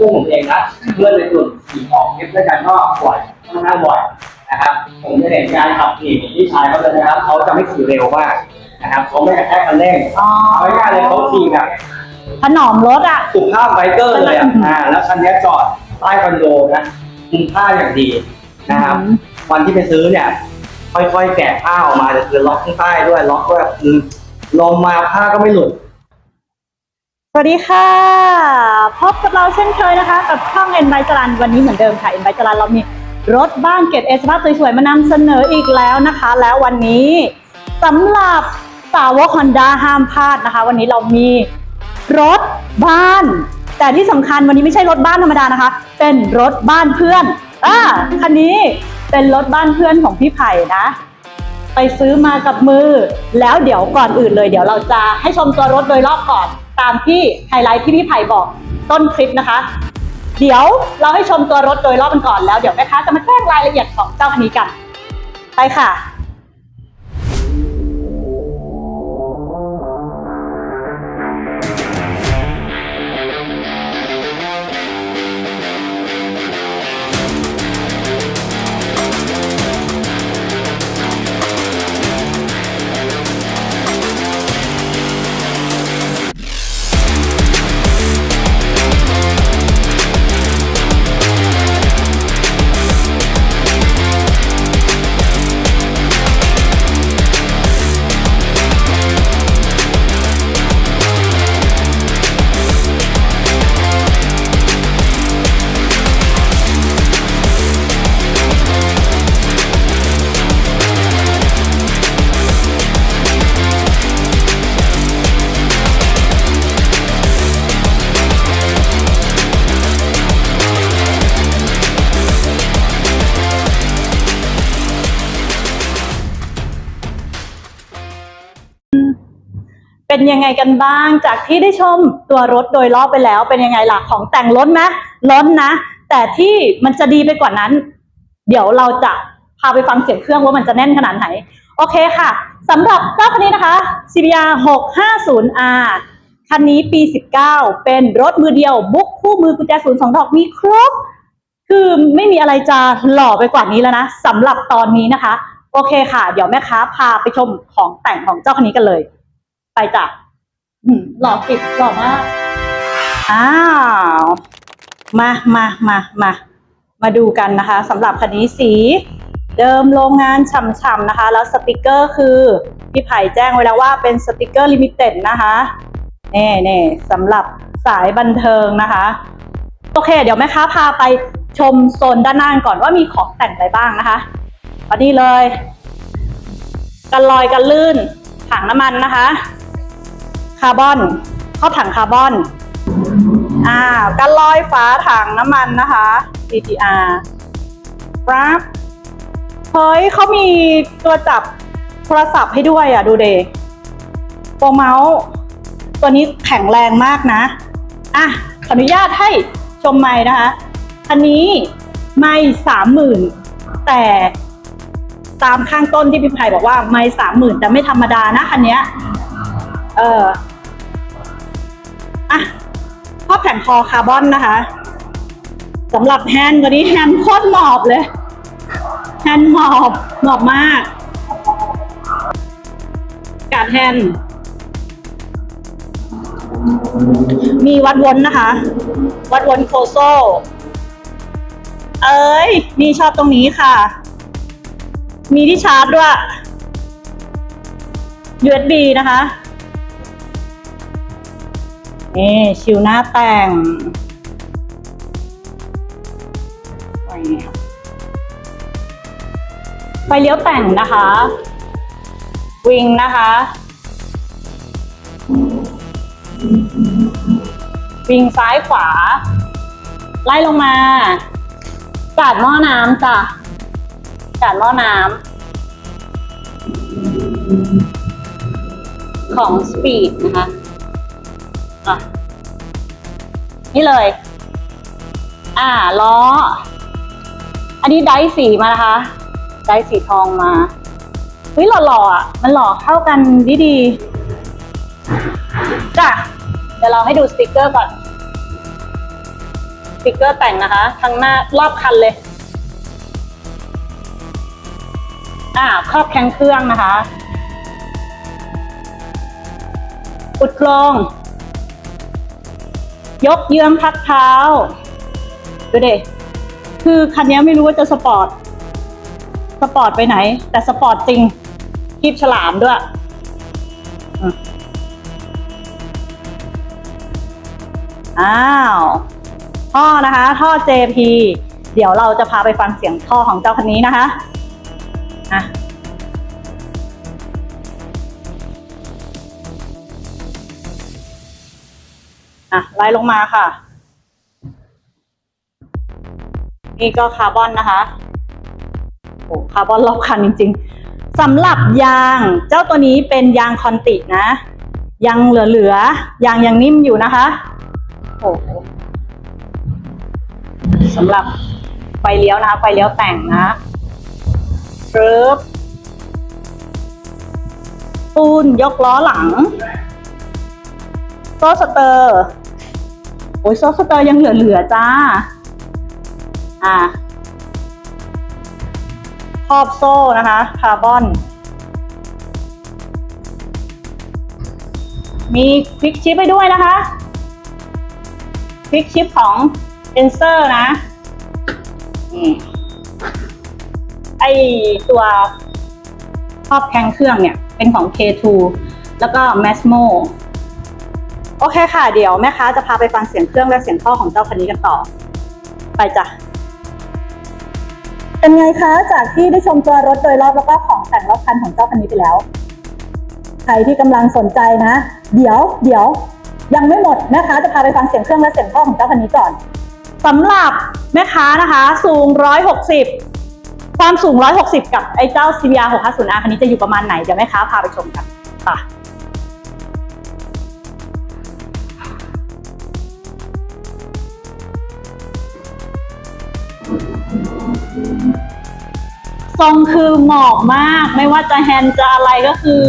ผมเองนะเพื่อนในกลุ่มขี่ออกทริปด้วยกันก็บ่อยค่อนข้างบ่อยนะครับ ผมจะเห็นการขับขี่ของพี่ชายเขาเลยนะครับเขาจะไม่ขี่เร็วมากนะครับเขาไม่กระแทกคันเร่งอ๋อเอาง่ายๆเลยเขาขี่แบบถนอมรถอะ สุภาพไบเกอร์เลยอะอืมอ่าแล้วคันนี้จอดใต้คอนโดนะคุมผ้าอย่างดีนะครับ อืม วันที่ไปซื้อเนี่ย ค่อยๆแกะผ้าออกมาแต่คือล็อกข้างใต้ด้วยล็อกด้วยคือลงมาผ้าก็ไม่หลุดส วัสดีค่ะ พบกับเราเช่นเคยนะคะ กับช่องเอ็นไบจรันวันนี้เหมือนเดิมค่ะเอ็นไบจรันเรามีรถบ้านเกรดเอสภาพสวยๆมานำเสนออีกแล้วนะคะ แล้ววันนี้สำหรับสาวกฮอนด้าห้ามพลาดนะคะ วันนี้เรามีรถบ้าน แต่ที่สำคัญวันนี้ไม่ใช่รถบ้านธรรมดานะคะ เป็นรถบ้านเพื่อนอ่าคันนี้เป็นรถบ้านเพื่อนของพี่ไผ่นะไปซื้อมากับมือ แล้วเดี๋ยวก่อนอื่นเลย เดี๋ยวเราจะให้ชมตัวรถโดยรอบก่อน ตามที่ไฮไลท์ที่พี่ไผ่บอกต้นคลิปนะคะ เดี๋ยวเราให้ชมตัวรถโดยรอบกันก่อนแล้วเดี๋ยวแม่ค้าจะมาแจ้งรายละเอียดของเจ้าคันนี้กัน ไปค่ะ เป็นยังไงกันบ้าง จากที่ได้ชมตัวรถโดยรอบไปแล้ว เป็นยังไงล่ะของแต่งล้นนะล้นนะ แต่ที่มันจะดีไปกว่านั้น เดี๋ยวเราจะพาไปฟังเสียงเครื่องว่ามันจะแน่นขนาดไหน โอเคค่ะสำหรับเจ้าคันนี้นะคะ CBR 650R คันนี้ปี 19 เป็นรถมือเดียว บุ๊กคู่มือกุญแจศูนย์สองดอกมีครบ คือไม่มีอะไรจะหล่อไปกว่านี้แล้วนะสำหรับตอนนี้นะคะ โอเคค่ะ เดี๋ยวแม่ค้าพาไปชมของแต่งของเจ้าคันนี้กันเลย ไปจ้ะอืมหล่อปิดหล่อมาก อ้าว มามามามา มาดูกันนะคะสำหรับคันนี้สีเดิมโรงงานฉ่ำๆนะคะ แล้วสติกเกอร์คือ พี่ไผ่แจ้งไว้แล้วว่าเป็นสติกเกอร์ลิมิเต็ดนะคะเน่เน่สำหรับสายบันเทิงนะคะ โอเค เดี๋ยวแม่ค้าพาไปชมโซนด้านหน้าก่อนว่ามีของแต่งอะไรบ้างนะคะอันนี้เลย กันลอยกันลื่นถังน้ำมันนะคะ คาร์บอนเข้าถังคาร์บอนอ่ากันลอยฝาถังน้ำมันนะคะ CTR ครับเฮ้ยเขามีตัวจับโทรศัพท์ให้ด้วยอะ ดูเดโปรเมาส์ตัวนี้แข็งแรงมากนะ อะ ขออนุญาตให้ชมไม้นะคะ อันนี้ไม่สามหมื่นแต่ตามข้างต้นที่พี่ไผ่บอกว่าไม่สามหมื่นแต่ไม่ธรรมดานะคันเนี้ย เออ อะพ่อแผ่นคอคาร์บอนนะคะสำหรับแฮนด์ตัวนี้แฮนด์โคตรหมอบเลย แฮนด์หมอบหมอบมาก การแฮนด์มีวัดวนนะคะ วัดวนโคโซ เอ้ย นี่ชอบตรงนี้ค่ะ มีที่ชาร์จด้วย USB นะคะ นี่ชิวหน้าแต่งไฟเลี้ยวแต่งนะคะ วิงนะคะ วิงซ้ายขวา ไล่ลงมา กาดหม้อน้ำจ้ะกาดหม้อน้ำของ Speed นะคะ อะนี่เลย อ่าล้อ อันนี้ไดสีมานะคะ ไดสีทองมาเฮ้ยหล่อๆอะมันหล่อเข้ากันดีๆจ้ะเดี๋ยวเราให้ดูสติกเกอร์ก่อนสติติกเกอร์แต่งนะคะ ทั้งหน้ารอบคันเลยอ่าครอบแข้งเครื่องนะคะอุดโครง ยกเยื้องพักเท้า ดูเด็คือคันนี้ไม่รู้ว่าจะสปอร์ต สปอร์ตไปไหน แต่สปอร์ตจริงกีบฉลามด้วย อ้าว ท่อนะคะ ท่อ JP เดี๋ยวเราจะพาไปฟังเสียงท่อของเจ้าคันนี้นะคะ อะไล่ลงมาค่ะ นี่ก็คาร์บอนนะคะโอ้คาร์บอนรอบคันจริง ๆสำหรับยางเจ้าตัวนี้เป็นยางคอนตินะ ยังเหลือๆยางยังนิ่มอยู่นะคะโอ้สำหรับไฟเลี้ยวนะคะไฟเลี้ยวแต่งนะปึ๊บปูนยกล้อหลังโซ่สเตอร์ โอ้ยโซ่สเตอร์ยังเหลือๆจ้า อ่าครอบโซ่นะคะคาร์บอน มีควิกชิปไปด้วยนะคะควิกชิปของเอนเซอร์นะไอตัวครอบแข้งเครื่องเนี่ย เป็นของ K2 แล้วก็ Masmo โอเคค่ะ เดี๋ยวแม่ค้าจะพาไปฟังเสียงเครื่องและเสียงท่อของเจ้าคันนี้กันต่อ ไปจ้ะ เป็นไงคะ จากที่ได้ชมตัวรถโดยรอบแล้วก็ของแต่งรอบคันของเจ้าคันนี้ไปแล้ว ใครที่กำลังสนใจนะ เดี๋ยว เดี๋ยว ยังไม่หมดแม่ค้าจะพาไปฟังเสียงเครื่องและเสียงท่อของเจ้าคันนี้ก่อนสำหรับแม่ค้านะคะสูง 160 ความสูง 160 กับไอ้เจ้า CBR 650R คันนี้จะอยู่ประมาณไหน เดี๋ยวแม่ค้าพาไปชมกันป่ะ ทรงคือเหมาะมาก ไม่ว่าจะแฮนด์จะอะไรก็คือ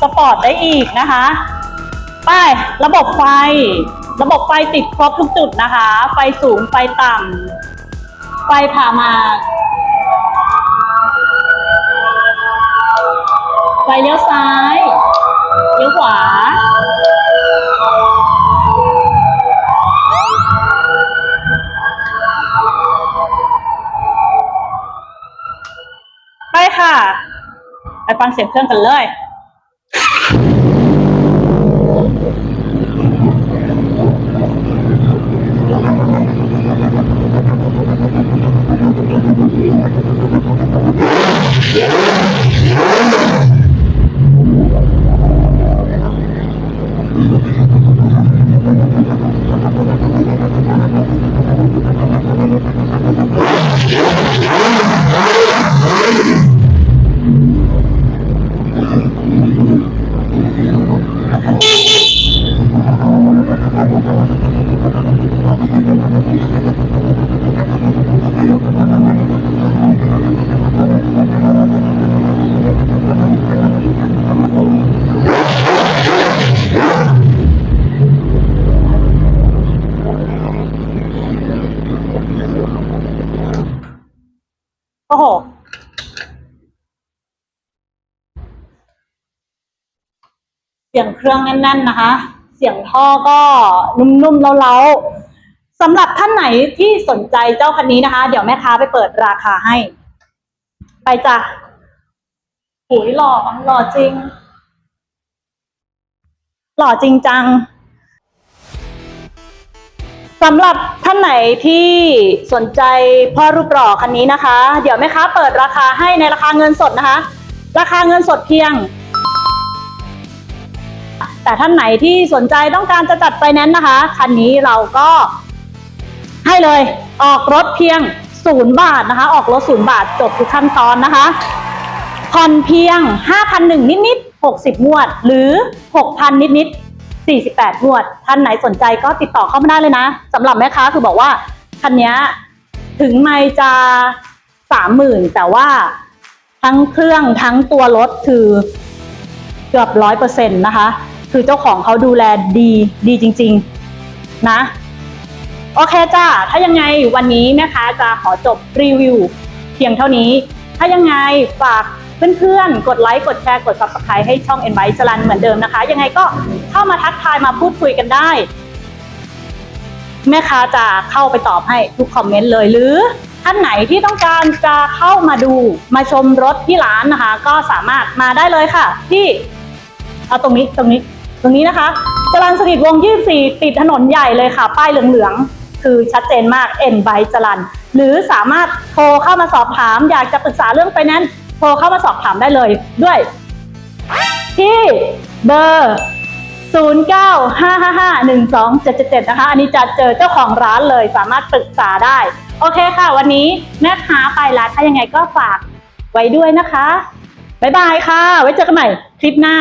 สปอร์ตได้อีกนะคะ ไประบบไฟ ระบบไฟติดครบทุกจุดนะคะ ไฟสูงไฟต่ำไฟผ่ามาไฟเลี้ยวซ้าย เลี้ยวขวา ค่ะ ไปฟังเสียงเครื่องกันเลย สียงเครื่องแน่น ๆนะคะ เสียงท่อก็นุ่มๆเล้าๆสำหรับท่านไหนที่สนใจเจ้าคันนี้นะคะ เดี๋ยวแม่ค้าไปเปิดราคาให้ ไปจ้ะหุยหล่อหล่อจริง หล่อจริงจังสำหรับท่านไหนที่สนใจพ่อรูปหล่อคันนี้นะคะ เดี๋ยวแม่ค้าเปิดราคาให้ในราคาเงินสดนะคะ ราคาเงินสดเพียง แต่ท่านไหนที่สนใจต้องการจะจัดไฟแนนซ์นะคะ คันนี้เราก็ให้เลยออกรถเพียงศูนย์บาทนะคะ ออกรถศูนย์บาทจบทุกขั้นตอนนะคะผ่อนเพียง 5,001นิดๆ60 งวด หรือ 6,000 นิดๆ48 งวด ท่านไหนสนใจก็ติดต่อเข้ามาได้เลยนะสำหรับแม่ค้าคือบอกว่าคันนี้ถึงไม่จะสามหมื่นแต่ว่าทั้งเครื่องทั้งตัวรถคือเกือบร้อยเปอร์เซ็นต์นะคะ คือเจ้าของเขาดูแลดีดีจริง ๆ นะ โอเคจ้าถ้ายังไงวันนี้แม่ค้าจะขอจบรีวิวเพียงเท่านี้ ถ้ายังไงฝากเพื่อนๆ กดไลค์ กดแชร์ กด subscribe ให้ช่อง e n v i จรันเหมือนเดิมนะคะ ยังไงก็เข้ามาทักทายมาพูดคุยกันได้ แม่ค้าจะเข้าไปตอบให้ทุกคอมเมนต์เลย หรือท่านไหนที่ต้องการจะเข้ามาดูมาชมรถที่ร้านนะคะ ก็สามารถมาได้เลยค่ะ ที่เอาตรงนี้ตรงนี้ รงนี้นะคะจรันสนิทวง 24 ติดถนนใหญ่เลยค่ะ ป้ายเหลืองๆ คือชัดเจนมากเอ็นไบจรันหรือสามารถโทรเข้ามาสอบถาม อยากจะปรึกษาเรื่องไฟแนนซ์โทรเข้ามาสอบถามได้เลยด้วย ที่เบอร์ 0955512777 นะคะ อันนี้จะเจอเจ้าของร้านเลยสามารถปรึกษาได้ โอเคค่ะ วันนี้แม่ค้าไปล้วถ้ายังไงก็ฝากไว้ด้วยนะคะ บ๊ายบายค่ะ ไว้เจอกันใหม่คลิปหน้า